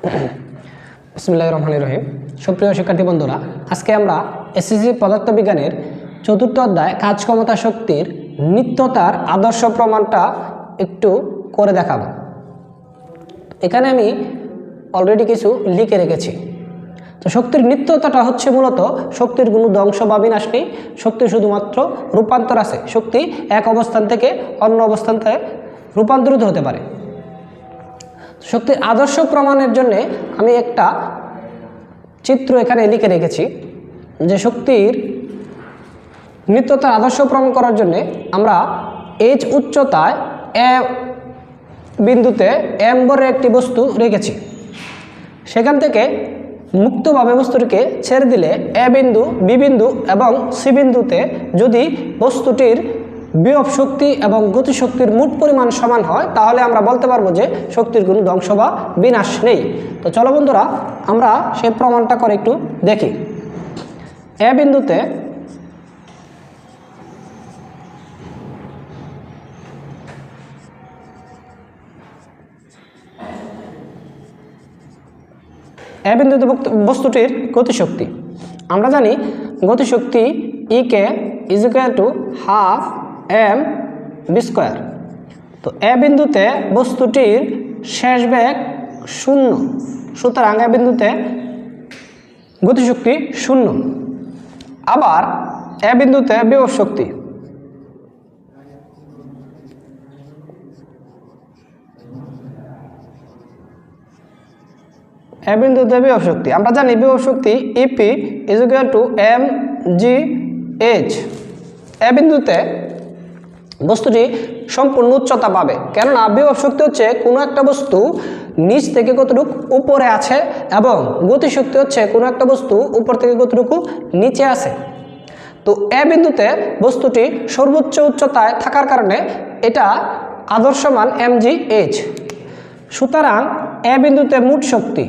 বিসমুল্লাহ রহমান রহিম সুপ্রিয় শিক্ষার্থী বন্ধুরা, আজকে আমরা এসএসসি পদার্থবিজ্ঞানের চতুর্থ অধ্যায় কাজ ক্ষমতা শক্তির নিত্যতার আদর্শ প্রমাণটা একটু করে দেখাবো। এখানে আমি অলরেডি কিছু লিখে রেখেছি। তো শক্তির নিত্যতাটা হচ্ছে মূলত শক্তির কোনো ধ্বংস বা বিনাশ নেই শক্তির শুধুমাত্র রূপান্তর আছে, শক্তি এক অবস্থান থেকে অন্য অবস্থানে রূপান্তরিত হতে পারে। শক্তির আদর্শ প্রমাণের জন্য আমি একটা চিত্র এখানে লিখে রেখেছি যে শক্তির নিত্যতার আদর্শ প্রমাণ করার জন্য আমরা এইচ উচ্চতায় এ বিন্দুতে এম্বরের একটি বস্তু রেখেছি। সেখান থেকে মুক্তভাবে বস্তুটিকে ছেড়ে দিলে এ বিন্দু, বি বিন্দু এবং সি বিন্দুতে যদি বস্তুটির বিভব শক্তি এবং গতিশক্তির মোট পরিমাণ সমান হয়, তাহলে আমরা বলতে পারব যে শক্তির কোনো ধ্বংস বা বিনাশ নেই। তো চলো বন্ধুরা, আমরা সেই প্রমাণটা করে একটু দেখি। এ বিন্দুতে এ বিন্দুতে বস্তুটির গতিশক্তি আমরা জানি গতিশক্তি E K is to half M V square তো এ বিন্দুতে বস্তুটির শেষ বেগ শূন্য। সুতরাং এ বিন্দুতে গতিশক্তি শূন্য। আবার এ বিন্দুতে বিভব শক্তি। এ বিন্দুতে বিভব শক্তি। আমরা জানি বিভব শক্তি EP is to M G H A বিন্দুতে বস্তুটি সম্পূর্ণ উচ্চতা পাবে। কেননা বিভব শক্তি হচ্ছে কোনো একটা বস্তু নিচ থেকে কতটুকু উপরে আছে এবং গতিশক্তি হচ্ছে কোনো একটা বস্তু উপর থেকে কতটুকু নিচে আছে। তো এ বিন্দুতে বস্তুটি সর্বোচ্চ উচ্চতায় থাকার কারণে এটা আদর্শমান এম জি এইচ সুতরাং এ বিন্দুতে মোট শক্তি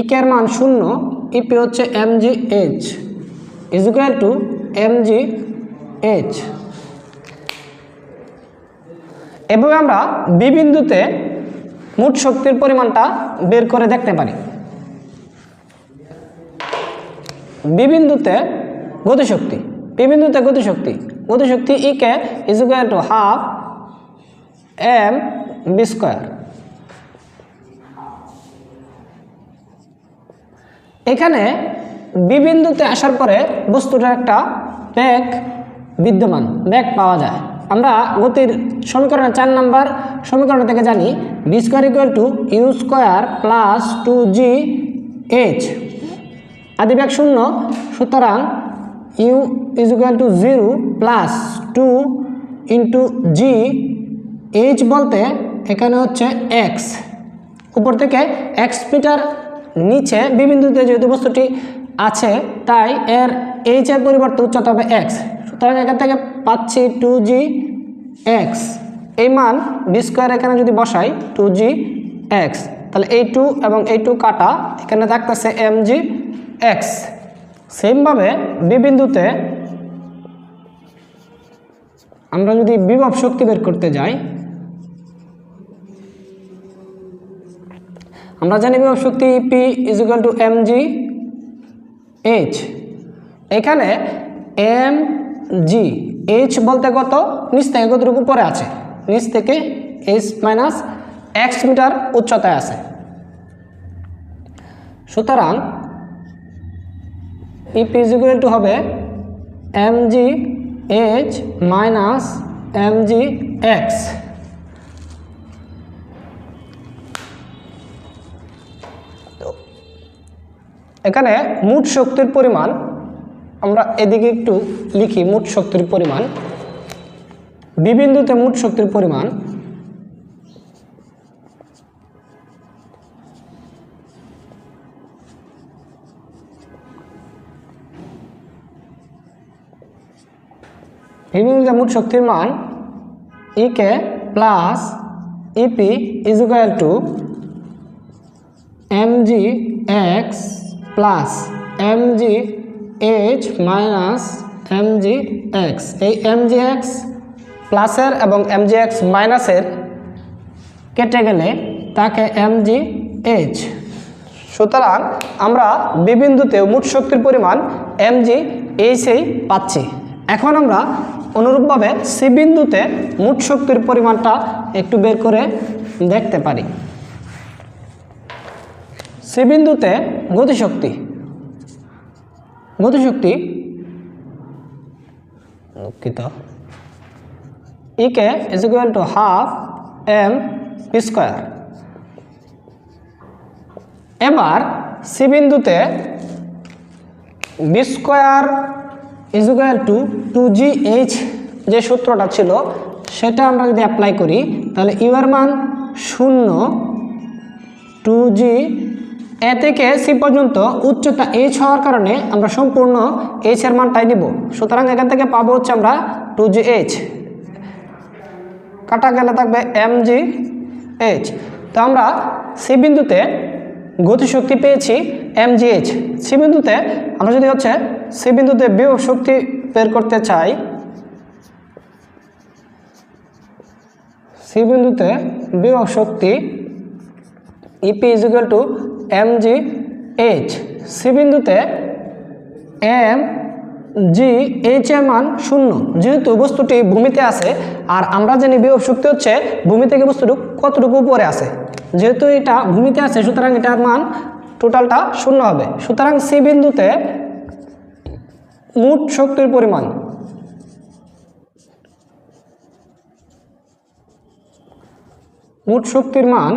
ইকের মান শূন্য, ইপি হচ্ছে M G H is equal to M G H এভাবে আমরা বি বিন্দুতে মোট শক্তির পরিমাণটা বের করে দেখতে পারি। বি বিন্দুতে গতিশক্তি, বি বিন্দুতে গতিশক্তি গতিশক্তি EK is equal to half M V square. এখানে বিবিন্দুতে আসার পরে বস্তুটার একটা ব্যাগ বিদ্যমান ব্যাগ পাওয়া যায়। আমরা গতির সমীকরণের চার নাম্বার সমীকরণ থেকে জানি V square equal to U square plus two G H আদি ব্যাগ শূন্য, সুতরাং U is equal to zero plus two into G H বলতে এখানে হচ্ছে এক্স উপর থেকে এক্স মিটার নিচে বিবিন্দুতে যেহেতু বস্তুটি আছে, তাই এর এইচ এর পরিবর্তে উচ্চতা হবে এক্স সুতরাং এখান থেকে পাচ্ছি টু জি এক্স এই মান বি স্কোয়ার এখানে যদি বসাই টু জি এক্স তাহলে এই টু এবং এই টু কাটা, এখানে থাকতেছে এম জি এক্স সেমভাবে বিবিন্দুতে আমরা যদি বিভব শক্তি বের করতে যাই আমরা জানি বিভব শক্তি P is equal to M G H এখানে এম জি এইচ বলতে কত? নিচ থেকে কতটুকু পরে আছে? নিচ থেকে এইচ মাইনাস এক্স মিটার উচ্চতায় আছে। সুতরাং ইপি ইজ ইকুয়াল টু হবে M G H minus M G X এখানে মোট শক্তির পরিমাণ, আমরা এদিকে একটু লিখি মোট শক্তির পরিমাণ। বিবিন্দুতে মোট শক্তির পরিমাণ বিবিন্দুতে মোট শক্তির মান EK plus EP is equal to M G X plus M G H minus M G X. এই এম জি এক্স প্লাসের এবং এম জি এক্স মাইনাসের কেটে গেলে তাকে এম জি এইচ। সুতরাং আমরা বিবিন্দুতে মোট শক্তির পরিমাণ এম জি এইচেই পাচ্ছি। এখন আমরা অনুরূপভাবে সি বিন্দুতে মোট শক্তির পরিমাণটা একটু বের করে দেখতে পারি। সি বিন্দুতে গতিশক্তি। গতিশক্তি দুঃখিত। KE is equal to half M square এবার সি বিন্দুতে V square is equal to two G H যে সূত্রটা ছিল, সেটা আমরা যদি অ্যাপ্লাই করি, তাহলে ইউ মান শূন্য টু জি এ থেকে সি পর্যন্ত উচ্চতা এইচ হওয়ার কারণে আমরা সম্পূর্ণ এইচ এর মানটাই নিব। সুতরাং এখান থেকে পাবো হচ্ছে আমরা টু জি এইচ কাটা গেলে থাকবে এম জি এইচ তো আমরা সি বিন্দুতে গতিশক্তি পেয়েছি এম জি এইচ সি বিন্দুতে আমরা যদি হচ্ছে সি বিন্দুতে বিয়োগ শক্তি বের করতে চাই, সি বিন্দুতে বিয়োগ শক্তি EP is to M G H C বিন্দুতে এম জি এইচ এর মান শূন্য। যেহেতু বস্তুটি ভূমিতে আছে, আর আমরা জানি বিভব শক্তি হচ্ছে ভূমি থেকে বস্তুটুকু কতটুকু উপরে আছে। যেহেতু এটা ভূমিতে আছে, সুতরাং এটার মান টোটালটা শূন্য হবে। সুতরাং সি বিন্দুতে মোট শক্তির পরিমাণ মোট শক্তির মান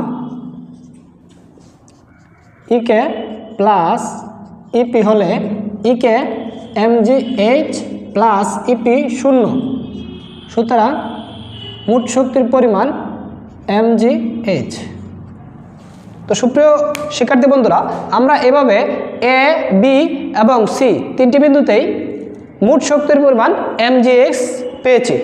ইকে প্লাস ইপি হলে EK MG H plus EP শূন্য। সুতরাং মোট শক্তির পরিমাণ এমজি এইচ তো সুপ্রিয় শিক্ষার্থী বন্ধুরা, আমরা এভাবে এ, বি এবং সি তিনটি বিন্দুতেই মোট শক্তির পরিমাণ এমজি এক্স পেয়েছি।